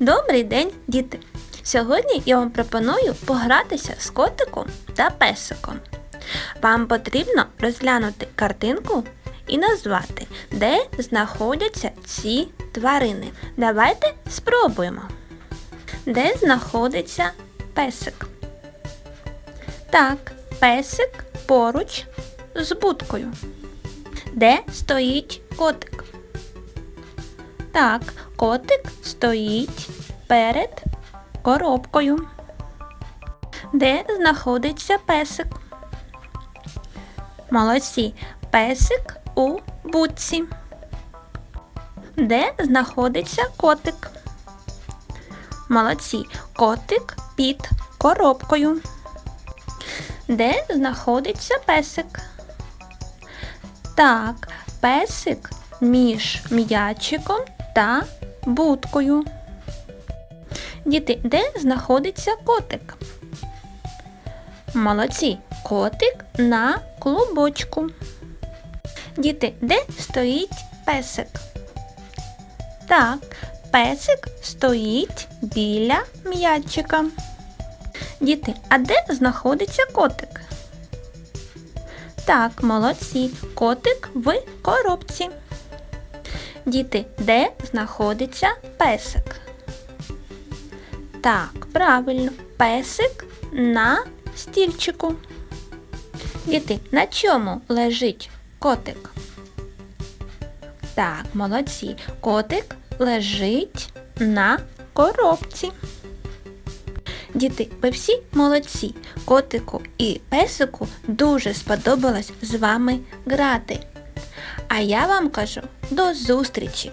Добрий день, діти! Сьогодні я вам пропоную погратися з котиком та песиком. Вам потрібно розглянути картинку і назвати, де знаходяться ці тварини. Давайте спробуємо. Де знаходиться песик? Так, песик поруч з будкою. Де стоїть котик? Так, котик стоїть перед коробкою. Де знаходиться песик? Молодці. Песик у будці. Де знаходиться котик? Молодці. Котик під коробкою. Де знаходиться песик? Так, песик між м'ячиком та будкою. Діти, де знаходиться котик? Молодці. Котик на клубочку. Діти, де стоїть песик? Так, песик стоїть біля м'ячика. Діти, а де знаходиться котик? Так, молодці. Котик в коробці. Діти, де знаходиться песик? Так, правильно, песик на стільчику. Діти, на чому лежить котик? Так, молодці. Котик лежить на коробці. Діти, ви всі молодці. Котику і песику дуже сподобалось з вами грати. А я вам кажу до зустрічі!